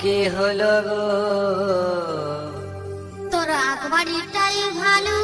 কি হলো গো? তোর আকবরীটাই ভালো।